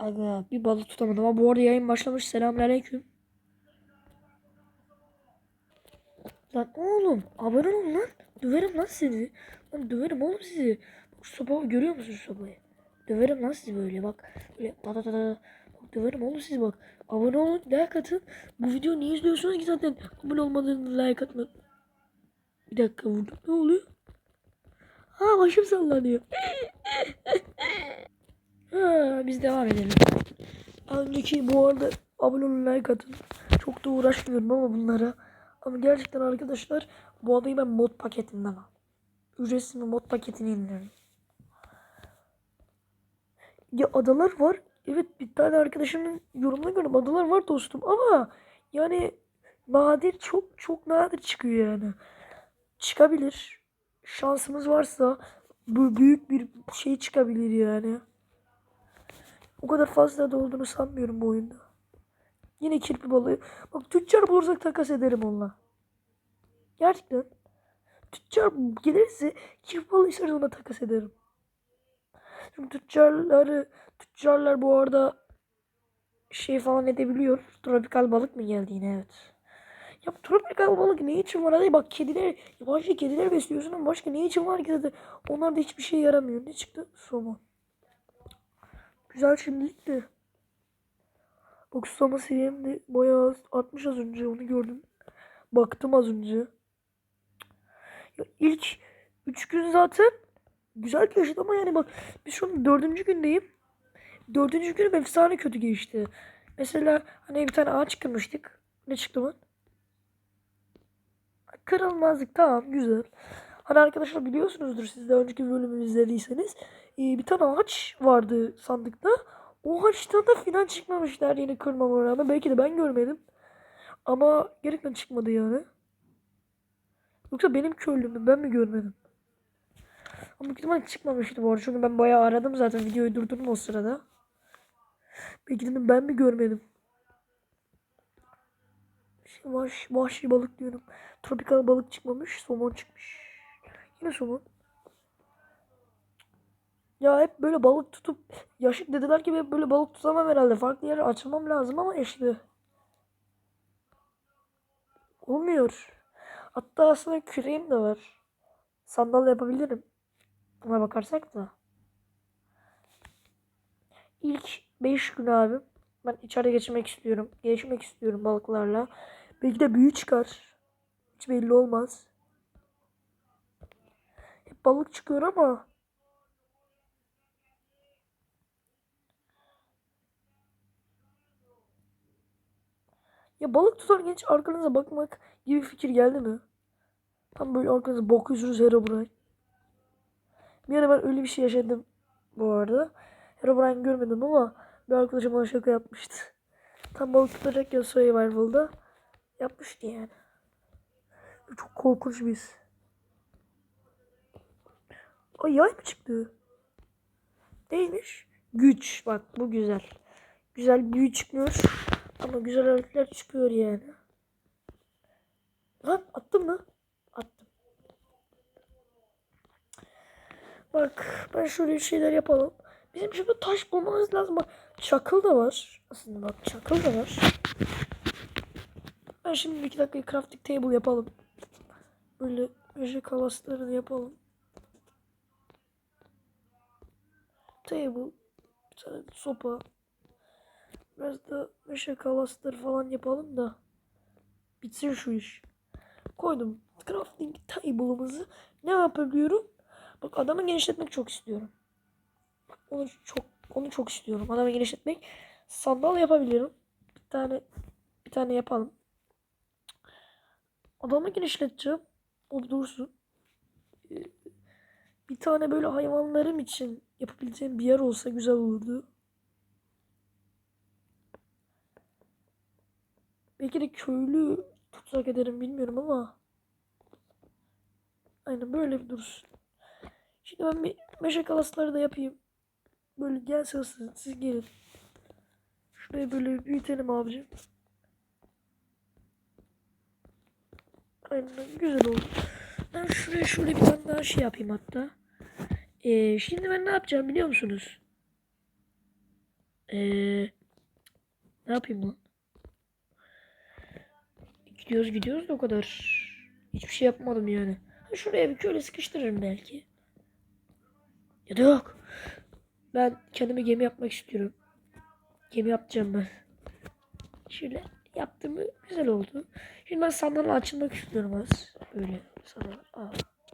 Aga bir balık tutamadım ama bu arada yayın başlamış. Selamünaleyküm. Lan oğlum abone olun lan. Döverim lan sizi. Lan döverim oğlum sizi. Bak şu sopayı görüyor musun şu sopayı? Döverim lan sizi böyle bak. Böyle da da da da. Bak döverim oğlum sizi bak. Abone olun like atın. Bu videoyu niye izliyorsunuz ki zaten? Abone olmadığınız like atma. Bir dakika vurdum. Ne oluyor? Ha başım sallanıyor. biz devam edelim. Önceki bu arada abone olun like atın. Çok da uğraşmıyorum ama bunlara. Ama gerçekten arkadaşlar bu adayı ben mod paketinden al. Ücretsiz bir mod paketini indiriyorum. Ya adalar var. Evet bir tane arkadaşımın yorumuna göre adalar var dostum ama yani nadir çok çok nadir çıkıyor yani. Çıkabilir. Şansımız varsa bu büyük bir şey çıkabilir yani. O kadar fazla da olduğunu sanmıyorum bu oyunda. Yine kirpi balığı. Bak tüccar bulursak takas ederim onunla. Gerçekten. Tüccar gelirse kirpi balığı istersen ona takas ederim. Çünkü tüccarları tüccarlar bu arada şey falan edebiliyor. Tropikal balık mı geldi yine evet. Ya tropikal balık ne için var? Hadi bak kediler, yabancı kediler besliyorsun ama başka ne için var ki? Onlar da hiçbir şey yaramıyor. Ne çıktı? Somon. Güzel şimdilik de. Bak susama seviyem de bayağı artmış az önce onu gördüm. Baktım az önce. Ya ilk 3 gün zaten güzel geçti ama yani bak biz şu an dördüncü gündeyim. Dördüncü günüm efsane kötü geçti. Mesela hani bir tane ağaç kırmıştık. Ne çıktı mı? Kırılmazlık tamam güzel. Hani arkadaşlar biliyorsunuzdur siz de önceki bölümü izlediyseniz. Ee, bir tane ağaç vardı sandıkta. O ağaçtan da fidan çıkmamışlar yeni kırmama rağmen. Belki de ben görmedim. Ama gerçekten çıkmadı yani. Yoksa benim köylüm mü? Ben mi görmedim? Ama büyük ihtimalle çıkmamıştı bu arada. Çünkü ben bayağı aradım zaten. Videoyu durdurdum o sırada. Belki dedim ben mi görmedim? Şey, Vahşi, vahşi balık diyorum. Tropikal balık çıkmamış. Somon çıkmış. Yine somon. Ya hep böyle balık tutup yaşık dediler ki hep böyle balık tutamam herhalde. Farklı yere açılmam lazım ama işte. Olmuyor. Hatta aslında küreğim de var. Sandal yapabilirim. Buna bakarsak da. İlk 5 gün abi. Ben içeride geçirmek istiyorum. Geçmek istiyorum balıklarla. Belki de büyü çıkar. Hiç belli olmaz. Hep balık çıkıyor ama Ya balık tutarken hiç arkanıza bakmak gibi fikir geldi mi? Tam böyle arkanıza bakıyorsunuz Herobrine. Bir ara ben öyle bir şey yaşadım bu arada. Herobrine görmedim ama bir arkadaşım bana şaka yapmıştı. Tam balık tutacakken Survival'da yapmıştı yani. Çok korkunç bir his. Ay yay mı çıktı? Neymiş? Güç. Bak bu güzel. Güzel büyü çıkmıyor. Ama güzel hareketler çıkıyor yani. Lan attın mı? Attım. Bak ben şöyle şeyler yapalım. Bizim şimdi taş bulmamız lazım. Bak çakıl da var. Aslında bak çakıl da var. Ben şimdi iki dakika crafting table yapalım. Böyle meşe kalaslarını yapalım. Table. Bir tane sopa. Biraz da kalasları falan yapalım da bitsin şu iş. Koydum crafting table'ımızı. Ne yapabiliyorum? Bak adamı genişletmek çok istiyorum. Onu çok onu çok istiyorum. Adamı genişletmek. Sandal yapabiliyorum. Bir tane bir tane yapalım. Adamı genişleteceğim. O dursun. Ee, Bir tane böyle hayvanlarım için yapabileceğim bir yer olsa güzel olurdu. Belki de köylü tutsak ederim bilmiyorum ama. Aynen böyle bir dursun. Şimdi ben bir meşe kalasları da yapayım. Böyle gel sığsın siz gelin. Şurayı böyle büyütelim abicim. Aynen güzel oldu. Ben şuraya şöyle bir tane daha şey yapayım hatta. Ee, şimdi ben ne yapacağım biliyor musunuz? Ee, ne yapayım lan? Gidiyoruz gidiyoruz da o kadar. Hiçbir şey yapmadım yani. Ha, Şuraya bir köyle sıkıştırırım belki. Ya da yok. Ben kendime gemi yapmak istiyorum. Gemi yapacağım ben. Şöyle yaptım mı güzel oldu. Şimdi ben sandalye açılmak istiyorum az. Böyle sana. Aa.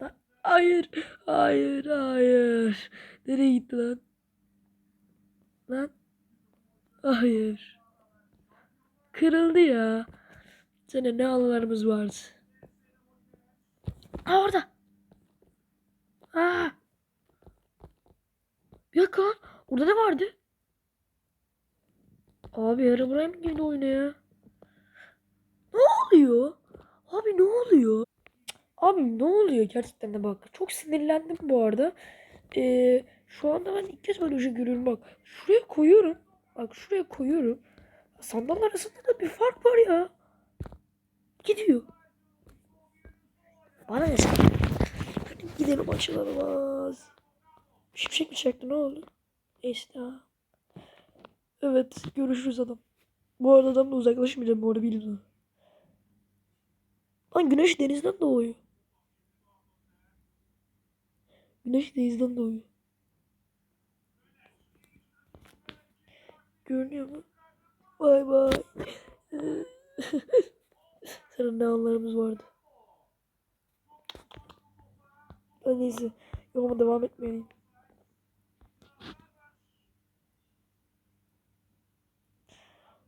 Ha- Hayır. Hayır. Hayır. Nereye gitti lan? Lan. Hayır. Kırıldı ya. Senin ne anılarımız vardı. Aa orada. Aa. Bir dakika lan. Orada ne vardı? Abi yarı buraya mı girdi oyuna? Ne oluyor? Abi ne oluyor? Abi ne oluyor gerçekten de bak. Çok sinirlendim bu arada. Ee, şu anda ben ilk kez böyle bir şey bak. Şuraya koyuyorum. Bak şuraya koyuyorum. Sandal arasında da bir fark var ya. Gidiyor. Bana ne sen? Gidelim açılalım az. Şimşek mi çaktı ne oldu? Neyse. Evet görüşürüz adam. Bu arada adamla uzaklaşmayacağım bu arada bilin. Lan güneş denizden doğuyor. Güneş denizden doğuyor. Görünüyor mu? Bay bay. Senin ne anlarımız vardı. Ben neyse. Yoluma devam etmeliyim.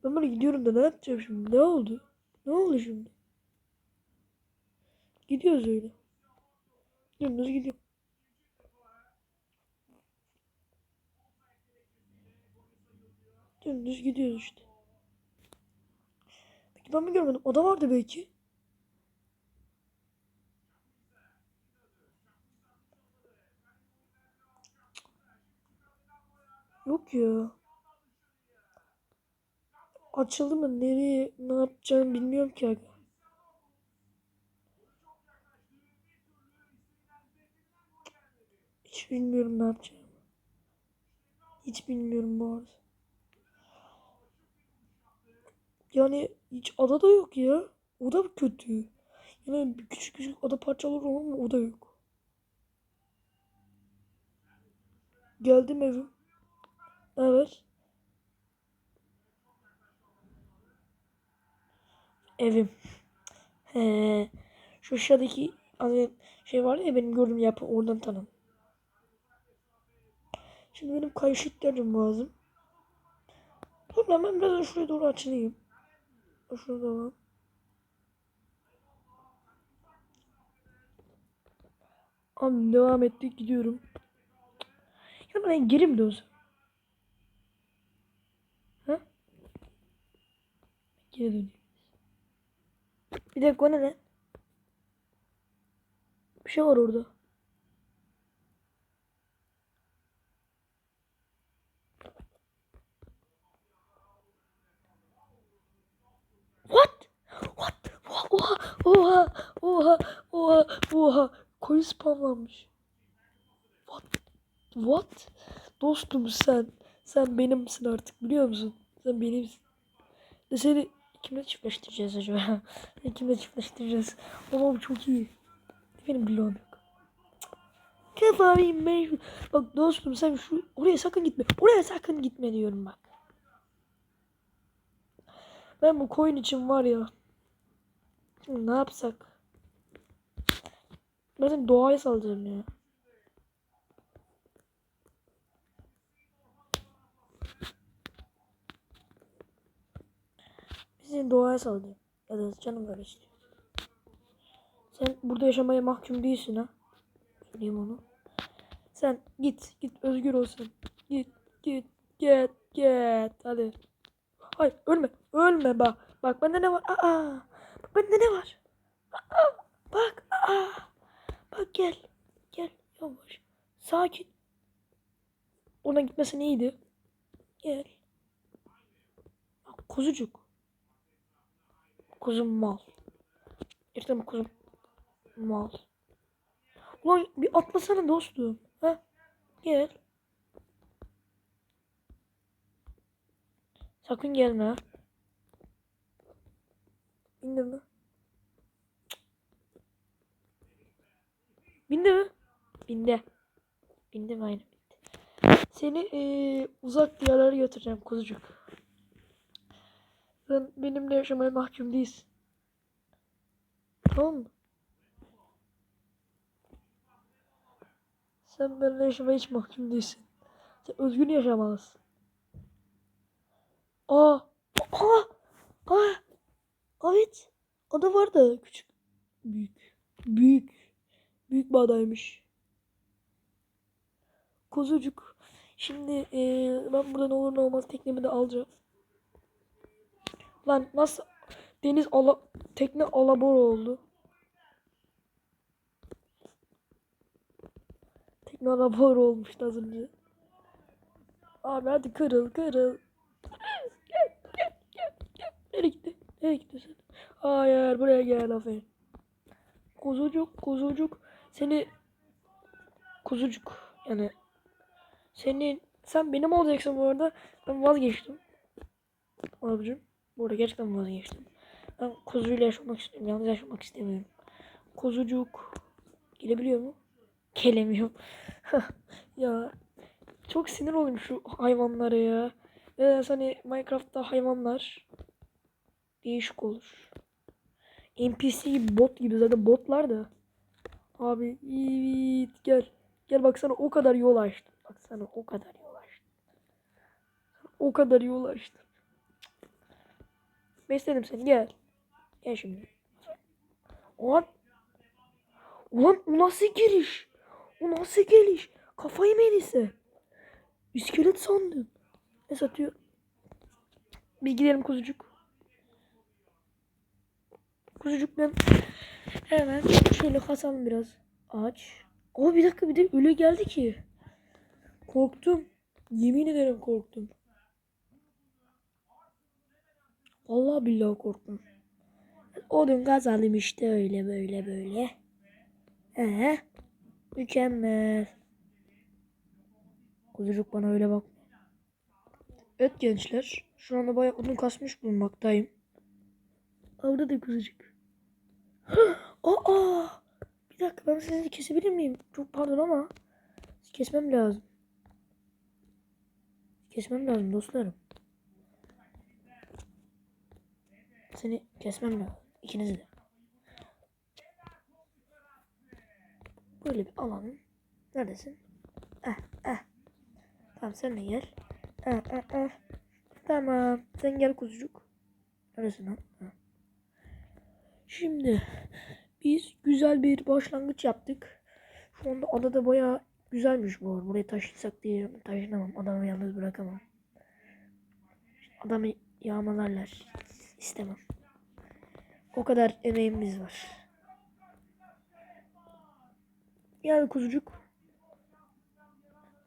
Ben böyle gidiyorum da ne yapacağım şimdi? Ne oldu? Ne oldu şimdi? Gidiyoruz öyle. Dümdüz gidiyor. Dümdüz gidiyoruz işte. Ben mi görmedim? O da vardı belki. Yok ya. Açıldı mı? Nereye? Ne yapacağımı bilmiyorum ki. Hiç bilmiyorum ne yapacağımı. Hiç bilmiyorum bu arada. Yani hiç ada da yok ya. O da kötü. Yani küçük küçük ada parçaları olur mu? O da yok. Geldim evim. Evet. Evim. He. Şu aşağıdaki hani şey var ya benim gördüğüm yapı oradan tanım. Şimdi benim kayış lazım. Dur ben biraz şuraya doğru açılayım. Şurada lan. Abi devam ettik gidiyorum. Ya ben geri mi dönsem? Ha? Geri döneyim. Bir dakika o ne lan? Bir şey var orada. What? Oha, oha, oha, oha, oha. Koyu spamlanmış. What? What? Dostum sen, sen benimsin artık biliyor musun? Sen benimsin. De seni kimle çiftleştireceğiz acaba? kimle çiftleştireceğiz? Bu çok iyi. Benim bloğum yok. Kafayım ben şu. Bak dostum sen şu oraya sakın gitme. Oraya sakın gitme diyorum bak. Ben bu coin için var ya. Şimdi ne yapsak? Ben doğaya salacağım ya. Biz seni doğaya salacağım. Ya da canım istiyor. Sen burada yaşamaya mahkum değilsin ha. Söyleyeyim onu. Sen git, git özgür olsun. Git, git, git, git. Hadi. Ay ölme, ölme bak. Bak bende ne var? Aa, bende ne var? Aa, bak, aa. Bak gel, gel yavaş. Sakin. Ona gitmesen iyiydi. Gel. Kuzucuk. Kuzum mal. İşte bu kuzum mal. Ulan bir atlasana dostum. Ha? Gel. Sakın gelme. Bindi mi? Bindi mi? Bindi. Bindi mi aynen bindi. Seni eee, uzak diyarlara götüreceğim kuzucuk. Sen benimle yaşamaya mahkum değilsin. Tamam mı? Sen benimle yaşamaya hiç mahkum değilsin. Sen özgür yaşamalısın. Aa! Aa! Aa! Evet. Var da küçük. Büyük. Büyük. Büyük bir adaymış. Kuzucuk. Şimdi eee, ben burada ne olur ne olmaz teknemi de alacağım. Lan nasıl deniz ala tekne alabor oldu. Tekne alabor olmuştu az önce. Abi hadi kırıl kırıl. Gel gel gel gel. Nereye gitti? Nereye sen? Hayır buraya gel aferin. Kuzucuk kuzucuk seni kuzucuk yani senin sen benim olacaksın bu arada ben vazgeçtim. Abicim bu arada gerçekten vazgeçtim. Ben kuzuyla yaşamak istiyorum. Yalnız yaşamak istemiyorum. Kuzucuk gelebiliyor mu? Gelemiyor. ya çok sinir oldum şu hayvanlara ya. Ve hani Minecraft'ta hayvanlar değişik olur. NPC bot gibi zaten botlar da. Abi evet gel. Gel baksana o kadar yol açtım. Baksana o kadar yol açtım. O kadar yol açtım. Besledim seni gel. Gel şimdi. Ulan. Ulan o nasıl giriş? O nasıl geliş? Kafayı mı yediyse? İskelet sandım. Ne satıyor? Biz gidelim kuzucuk. Kuzucuk ben hemen şöyle kasalım biraz. Ağaç. O bir dakika bir de öyle geldi ki. Korktum. Yemin ederim korktum. Vallahi billahi korktum. Odun kazalım işte öyle böyle böyle. Ee, mükemmel. Kuzucuk bana öyle bak. Evet gençler. Şu anda bayağı odun kasmış bulunmaktayım. Orada da kuzucuk. Aa! Bir dakika ben sizi kesebilir miyim? Çok pardon ama kesmem lazım. Kesmem lazım dostlarım. Seni kesmem lazım. İkinizi de. Böyle bir alalım. Neredesin? Eh eh. Tamam sen de gel. Eh eh eh. Tamam. Sen gel kuzucuk. Neredesin lan? Ha. Şimdi biz güzel bir başlangıç yaptık. Şu anda adada bayağı güzelmiş bu. arada. Buraya taşınsak diye taşınamam. Adamı yalnız bırakamam. Adamı yağmalarlar. İstemem. O kadar emeğimiz var. Yani kuzucuk.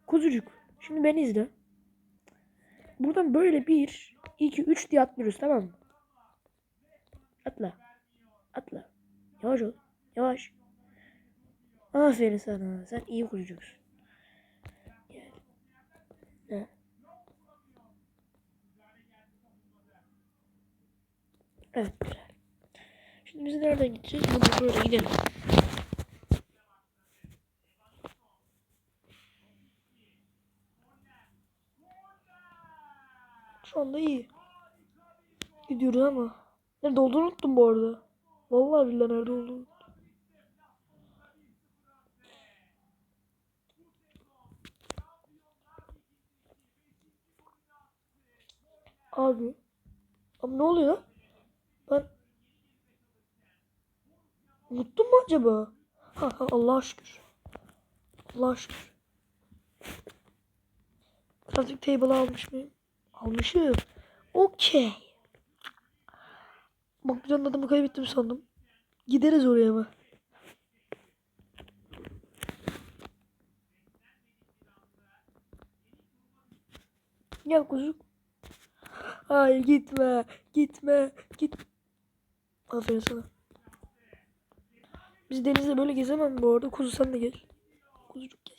Kuzucuk. Şimdi beni izle. Buradan böyle bir, iki, üç diye atlıyoruz tamam mı? Atla. Atla. Yavaş ol. Yavaş. Aferin sana. Sen iyi kuzucuksun. Gel. Gel. Evet güzel. Şimdi biz nereden gideceğiz? Buradan böyle gidelim. Şu anda iyi. Gidiyoruz ama. Nerede olduğunu unuttum bu arada. Vallahi billahi nerede unuttum. Abi. Abi ne oluyor? Ben unuttum mu acaba? Ha, ha Allah'a şükür. Allah'a şükür. Crafting table almış mıyım? Almışım. Okey. Bak bir tane adamı kaybettim sandım. Gideriz oraya mı? Gel kuzucuk. Hayır gitme. Gitme. Git. Aferin sana. Biz denizde böyle gezemem bu arada. Kuzu sen de gel. Kuzucuk gel.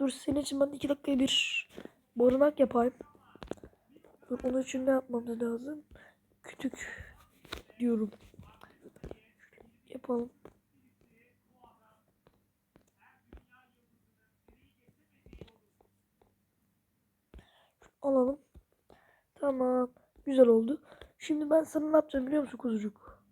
Dur senin için ben iki dakikaya bir barınak yapayım. Dur, onun için ne yapmamız lazım? Kütük diyorum. Yapalım. Alalım. Tamam. Güzel oldu. Şimdi ben sana ne yapacağım biliyor musun kuzucuk?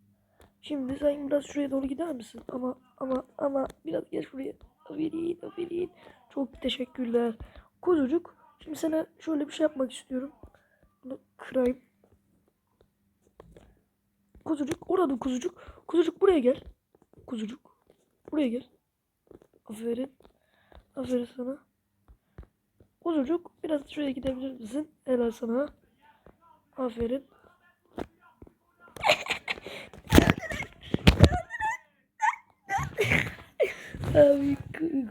Şimdi sen biraz şuraya doğru gider misin? Ama ama ama biraz gel şuraya. Aferin aferin. Çok teşekkürler. Kuzucuk. Şimdi sana şöyle bir şey yapmak istiyorum. Bunu kırayım. Kuzucuk. Orada kuzucuk. Kuzucuk buraya gel. Kuzucuk. Buraya gel. Aferin. Aferin sana. Kuzucuk biraz şuraya gidebilir misin? Helal sana. Aferin. Abi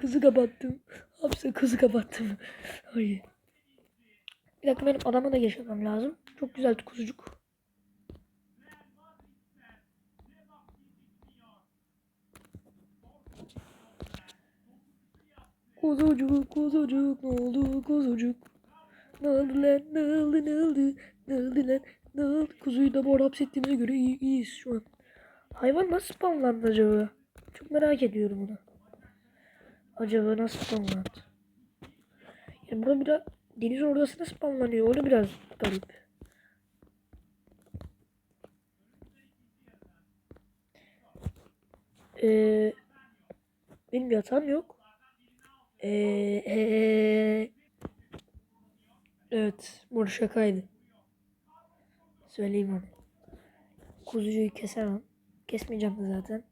kızı kapattım. Hapse kızı kapattım. Ay. Bir dakika benim adama da geçmem lazım. Çok güzel kuzucuk. Kuzucuk kuzucuk ne oldu kuzucuk? Ne oldu lan ne oldu ne oldu ne oldu lan ne? Kuzuyu da bu hapsettiğimize göre iyi, iyiyiz şu an. Hayvan nasıl spawnlandı acaba? Çok merak ediyorum bunu. Acaba nasıl spawnlandı? Yani burada biraz deniz ortasında spawnlanıyor. O da biraz garip. Ee, benim yatağım yok. Ee, ee, evet, bu şakaydı. Söyleyeyim onu. Kuzucuyu kesemem. Kesmeyeceğim de zaten.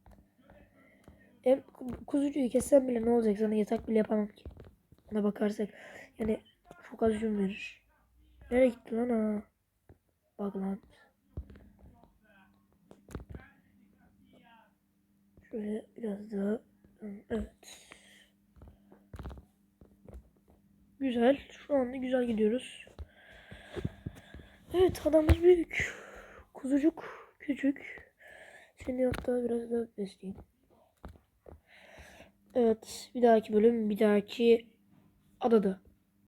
Hem ku- kuzucuyu kessem bile ne olacak sana yatak bile yapamam ki. Ona bakarsak. Yani çok az yün verir. Nereye gitti lan ha? Bak lan. Şöyle biraz daha. Evet. Güzel. Şu anda güzel gidiyoruz. Evet adamız büyük. Kuzucuk küçük. Seni hatta biraz daha besleyeyim. Evet bir dahaki bölüm bir dahaki adada.